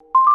you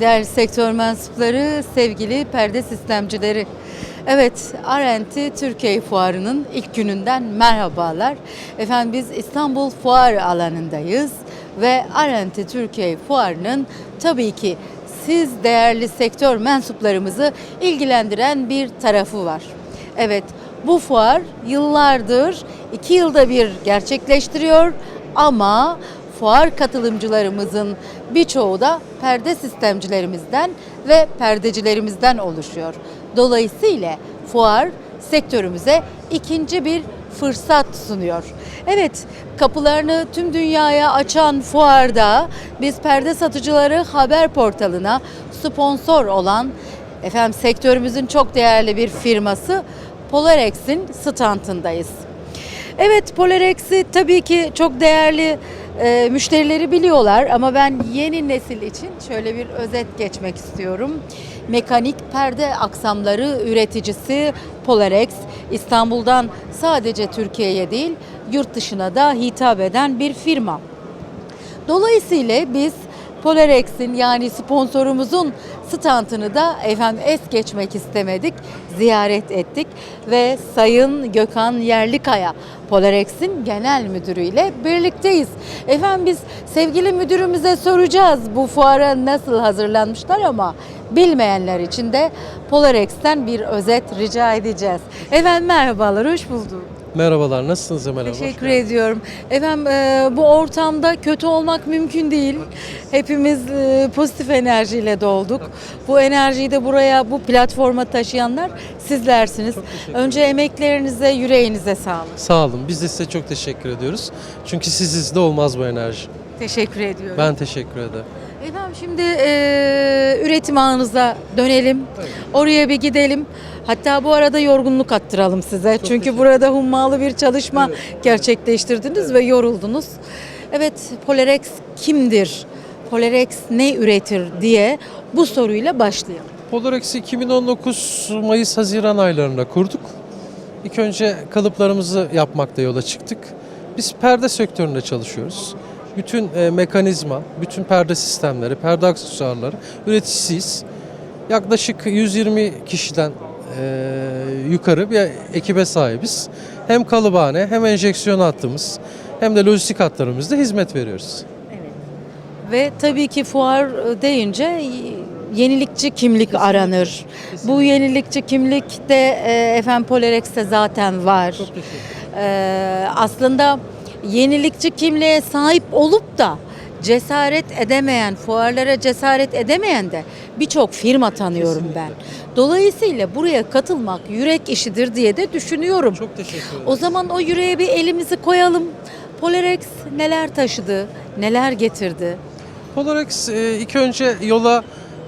Değerli sektör mensupları, sevgili perde sistemcileri. Evet, Arenti Türkiye Fuarı'nın ilk gününden merhabalar. Efendim biz İstanbul Fuar alanındayız ve Arenti Türkiye Fuarı'nın tabii ki siz değerli sektör mensuplarımızı ilgilendiren bir tarafı var. Evet, bu fuar yıllardır, iki yılda bir gerçekleştiriyor ama fuar katılımcılarımızın birçoğu da perde sistemcilerimizden ve perdecilerimizden oluşuyor. Dolayısıyla fuar sektörümüze ikinci bir fırsat sunuyor. Evet, kapılarını tüm dünyaya açan fuarda biz perde satıcıları haber portalına sponsor olan efendim sektörümüzün çok değerli bir firması Polarex'in standındayız. Evet Polarex'i tabii ki çok değerli e, müşterileri biliyorlar ama ben yeni nesil için şöyle bir özet geçmek istiyorum. Mekanik perde aksamları üreticisi Polarex İstanbul'dan sadece Türkiye'ye değil yurt dışına da hitap eden bir firma. Dolayısıyla biz Polarex'in yani sponsorumuzun standını da efendim es geçmek istemedik. Ziyaret ettik ve Sayın Gökhan Yerlikaya Polarex'in genel müdürüyle birlikteyiz. Efendim biz sevgili müdürümüze soracağız bu fuara nasıl hazırlanmışlar ama bilmeyenler için de Polarex'ten bir özet rica edeceğiz. Efendim merhabalar, hoş bulduk. Merhabalar, nasılsınız Emel Hanım? Teşekkür ediyorum. Efendim e, bu ortamda kötü olmak mümkün değil. Hepimiz e, pozitif enerjiyle dolduk. Bu enerjiyi de buraya, bu platforma taşıyanlar sizlersiniz. Önce emeklerinize, yüreğinize sağlık. Sağ olun, biz de size çok teşekkür ediyoruz. Çünkü sizsiz de olmaz bu enerji. Teşekkür ediyorum. Ben teşekkür ederim. Efendim şimdi e, üretim ağınıza dönelim. Oraya bir gidelim. Hatta bu arada yorgunluk attıralım size. Çünkü burada hummalı bir çalışma gerçekleştirdiniz ve yoruldunuz. Evet, Polerex kimdir? Polerex ne üretir diye bu soruyla başlayalım. Polarex'i 2019 Mayıs-Haziran aylarında kurduk. İlk önce kalıplarımızı yapmakta yola çıktık. Biz perde sektöründe çalışıyoruz. Bütün e, mekanizma, bütün perde sistemleri, perde aksesuarları üreticisiyiz. Yaklaşık 120 kişiden e, yukarı bir ekibe sahibiz. Hem kalıbane hem enjeksiyon hattımız hem de lojistik hatlarımızda hizmet veriyoruz. Ve tabii ki fuar e, deyince yenilikçi kimlik aranır. Bu yenilikçi kimlik de e, efendim Polarex'te zaten var. Ee, aslında yenilikçi kimliğe sahip olup da cesaret edemeyen, fuarlara cesaret edemeyen de birçok firma tanıyorum ben. Dolayısıyla buraya katılmak yürek işidir diye de düşünüyorum. Çok teşekkür ederim. O zaman o yüreğe bir elimizi koyalım. Polarex neler taşıdı, neler getirdi? Polarex e, ilk önce yola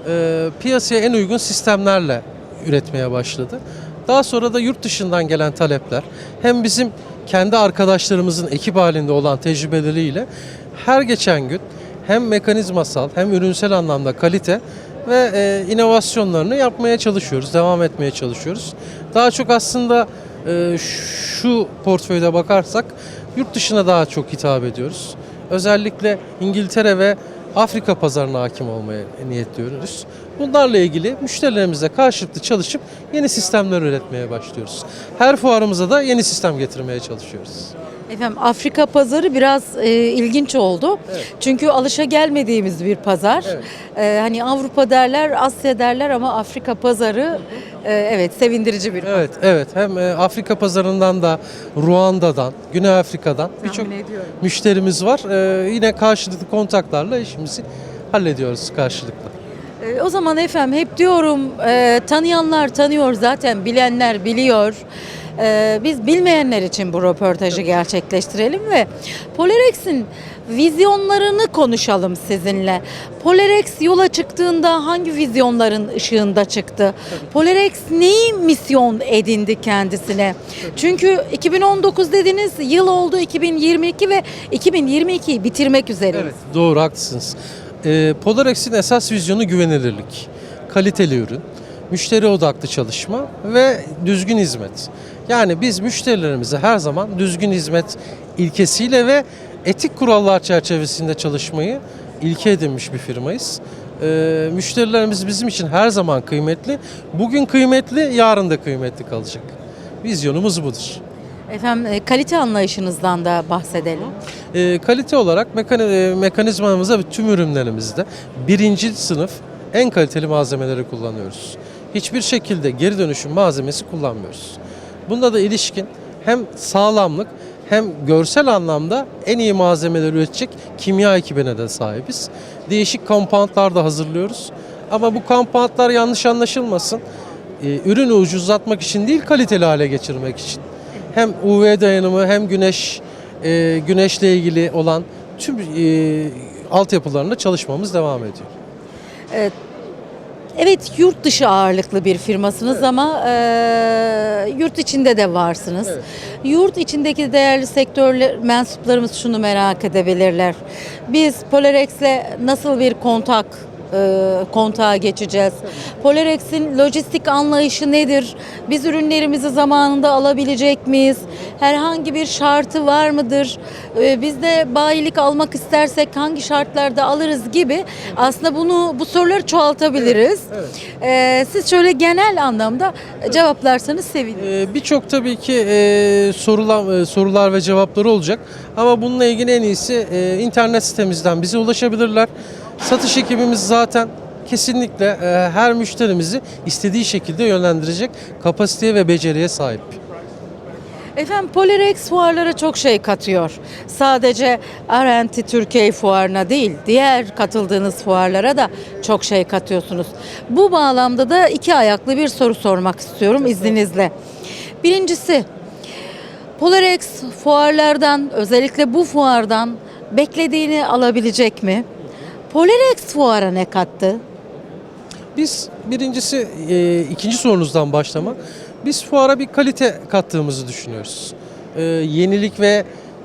e, piyasaya en uygun sistemlerle üretmeye başladı. Daha sonra da yurt dışından gelen talepler hem bizim kendi arkadaşlarımızın ekip halinde olan tecrübeleriyle her geçen gün hem mekanizmasal hem ürünsel anlamda kalite ve e, inovasyonlarını yapmaya çalışıyoruz, devam etmeye çalışıyoruz. Daha çok aslında e, şu portföyde bakarsak yurt dışına daha çok hitap ediyoruz. Özellikle İngiltere ve Afrika pazarına hakim olmaya niyetliyoruz. Bunlarla ilgili müşterilerimizle karşılıklı çalışıp yeni sistemler üretmeye başlıyoruz. Her fuarımıza da yeni sistem getirmeye çalışıyoruz. Efendim Afrika pazarı biraz e, ilginç oldu. Çünkü alışa gelmediğimiz bir pazar. Evet. E, hani Avrupa derler, Asya derler ama Afrika pazarı e, evet sevindirici bir pazar. Evet, evet. Hem e, Afrika pazarından da Ruanda'dan, Güney Afrika'dan birçok müşterimiz var. E, yine karşılıklı kontaklarla işimizi hallediyoruz karşılıklı. E, O zaman efendim hep diyorum e, tanıyanlar tanıyor zaten bilenler biliyor. E, biz bilmeyenler için bu röportajı gerçekleştirelim ve Polarex'in vizyonlarını konuşalım sizinle. Polarex yola çıktığında hangi vizyonların ışığında çıktı? Polarex neyi misyon edindi kendisine? Çünkü 2019 dediniz yıl oldu 2022 ve 2022'yi bitirmek üzereyiz. Evet, doğru haklısınız. E, Polarex'in esas vizyonu güvenilirlik, kaliteli ürün, müşteri odaklı çalışma ve düzgün hizmet. Yani biz müşterilerimize her zaman düzgün hizmet ilkesiyle ve etik kurallar çerçevesinde çalışmayı ilke edinmiş bir firmayız. E, müşterilerimiz bizim için her zaman kıymetli. Bugün kıymetli, yarın da kıymetli kalacak. Vizyonumuz budur. Efendim e, kalite anlayışınızdan da bahsedelim. E, kalite olarak mekani- e, mekanizmamızda ve tüm ürünlerimizde birinci sınıf en kaliteli malzemeleri kullanıyoruz. Hiçbir şekilde geri dönüşüm malzemesi kullanmıyoruz. Bunda da ilişkin hem sağlamlık hem görsel anlamda en iyi malzemeleri üretecek kimya ekibine de sahibiz. Değişik compoundlar da hazırlıyoruz. Ama bu compoundlar yanlış anlaşılmasın. E, ürünü ucuzlatmak için değil kaliteli hale getirmek için. Hem UV dayanımı hem güneş e, güneşle ilgili olan tüm e, altyapılarında çalışmamız devam ediyor. Evet yurt dışı ağırlıklı bir firmasınız ama e, yurt içinde de varsınız. Evet. Yurt içindeki değerli sektörler mensuplarımız şunu merak edebilirler. Biz Polarex'le nasıl bir kontak e, kontağa geçeceğiz? Polarex'in lojistik anlayışı nedir? Biz ürünlerimizi zamanında alabilecek miyiz? Herhangi bir şartı var mıdır? E, biz de bayilik almak istersek hangi şartlarda alırız gibi aslında bunu bu soruları çoğaltabiliriz. E, siz şöyle genel anlamda cevaplarsanız sevinirim. E, Birçok tabii ki e, sorular, e, sorular ve cevapları olacak. Ama bununla ilgili en iyisi e, internet sitemizden bize ulaşabilirler. Satış ekibimiz zaten kesinlikle e, her müşterimizi istediği şekilde yönlendirecek kapasiteye ve beceriye sahip. Efendim Polerex fuarlara çok şey katıyor. Sadece RNT Türkiye fuarına değil, diğer katıldığınız fuarlara da çok şey katıyorsunuz. Bu bağlamda da iki ayaklı bir soru sormak istiyorum izninizle. Birincisi, Polerex fuarlardan, özellikle bu fuardan beklediğini alabilecek mi? Polerex fuara ne kattı? Biz birincisi e, ikinci sorunuzdan başlamak. Biz fuara bir kalite kattığımızı düşünüyoruz. E, yenilik ve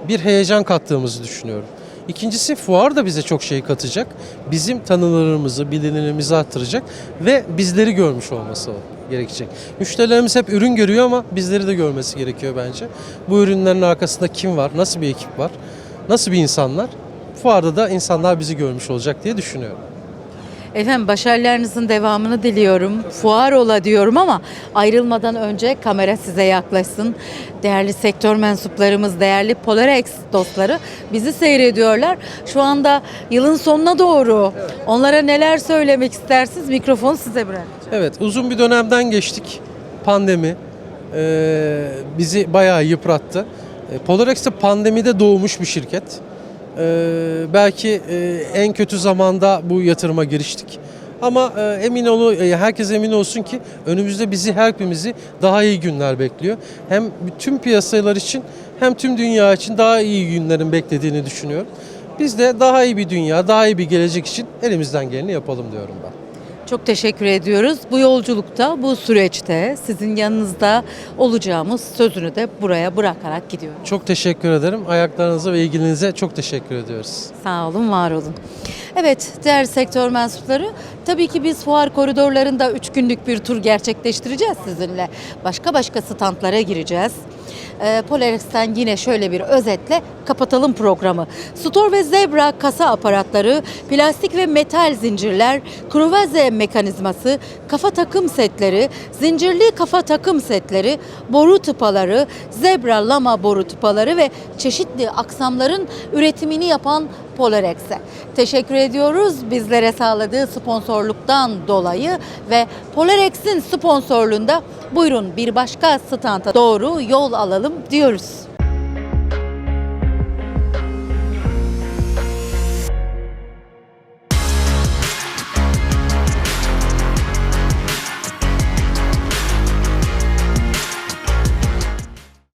bir heyecan kattığımızı düşünüyorum. İkincisi fuar da bize çok şey katacak. Bizim tanınırlığımızı, bilinirliğimizi arttıracak ve bizleri görmüş olması gerekecek. Müşterilerimiz hep ürün görüyor ama bizleri de görmesi gerekiyor bence. Bu ürünlerin arkasında kim var, nasıl bir ekip var, nasıl bir insanlar? Fuarda da insanlar bizi görmüş olacak diye düşünüyorum. Efendim başarılarınızın devamını diliyorum. Fuar ola diyorum ama ayrılmadan önce kamera size yaklaşsın. Değerli sektör mensuplarımız, değerli Polarex dostları bizi seyrediyorlar. Şu anda yılın sonuna doğru. Onlara neler söylemek istersiniz? Mikrofonu size bırakacağım. Evet, uzun bir dönemden geçtik. Pandemi e, bizi bayağı yıprattı. E, Polarex de pandemide doğmuş bir şirket. E, belki e, en kötü zamanda bu yatırıma giriştik. Ama e, emin olu, e, herkes emin olsun ki önümüzde bizi hepimizi daha iyi günler bekliyor. Hem tüm piyasalar için hem tüm dünya için daha iyi günlerin beklediğini düşünüyorum. Biz de daha iyi bir dünya, daha iyi bir gelecek için elimizden geleni yapalım diyorum ben. Çok teşekkür ediyoruz. Bu yolculukta, bu süreçte sizin yanınızda olacağımız sözünü de buraya bırakarak gidiyorum. Çok teşekkür ederim. Ayaklarınıza ve ilginize çok teşekkür ediyoruz. Sağ olun, var olun. Evet, değerli sektör mensupları, tabii ki biz fuar koridorlarında 3 günlük bir tur gerçekleştireceğiz sizinle. Başka başka standlara gireceğiz. E, Polarex'ten yine şöyle bir özetle kapatalım programı. Stor ve Zebra kasa aparatları, plastik ve metal zincirler, kruvaze mekanizması, kafa takım setleri, zincirli kafa takım setleri, boru tıpaları, zebra lama boru tıpaları ve çeşitli aksamların üretimini yapan Polarex'e. Teşekkür ediyoruz bizlere sağladığı sponsorluktan dolayı ve Polarex'in sponsorluğunda buyurun bir başka standa doğru yol alalım diyoruz.